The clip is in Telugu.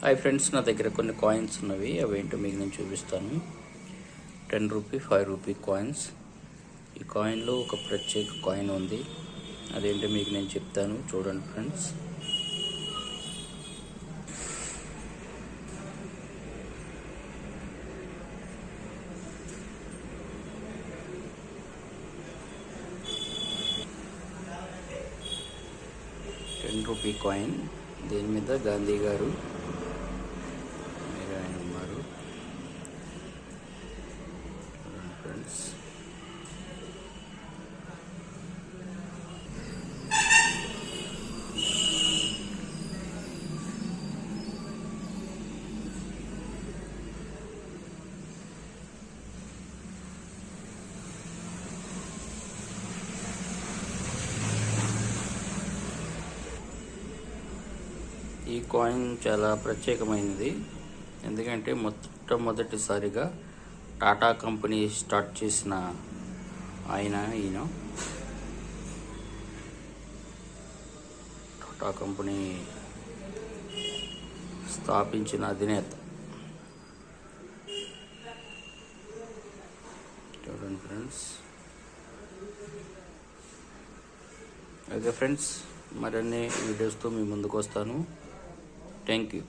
హాయ్ ఫ్రెండ్స్ నా దగ్గర కొన్ని కాయిన్స్ ఉన్నవి. అవి ఏంటో మీకు నేను చూపిస్తాను. Ten rupee five rupee coins ఈ కాయిన్లో ఒక ప్రత్యేక కాయిన్ ఉంది. అదేంటో మీకు నేను చెప్తాను. చూడండి ఫ్రెండ్స్. టెన్ రూపీ కాయిన్ దీని మీద? గాంధీ గారు మీరు ఆయన ఉన్నారు చూడండి ఫ్రెండ్స్ ఈ కాయిన్ చాలా ప్రత్యేకమైనది. ఎందుకంటే మొట్టమొదటిసారిగా టాటా కంపెనీ స్టార్ట్ చేసిన ఆయన ఈయన. టాటా కంపెనీ స్థాపించిన అధినేత. చూడండి ఫ్రెండ్స్. ఓకే ఫ్రెండ్స్ మరిన్ని వీడియోస్తో మీ ముందుకు వస్తాను. Thank you.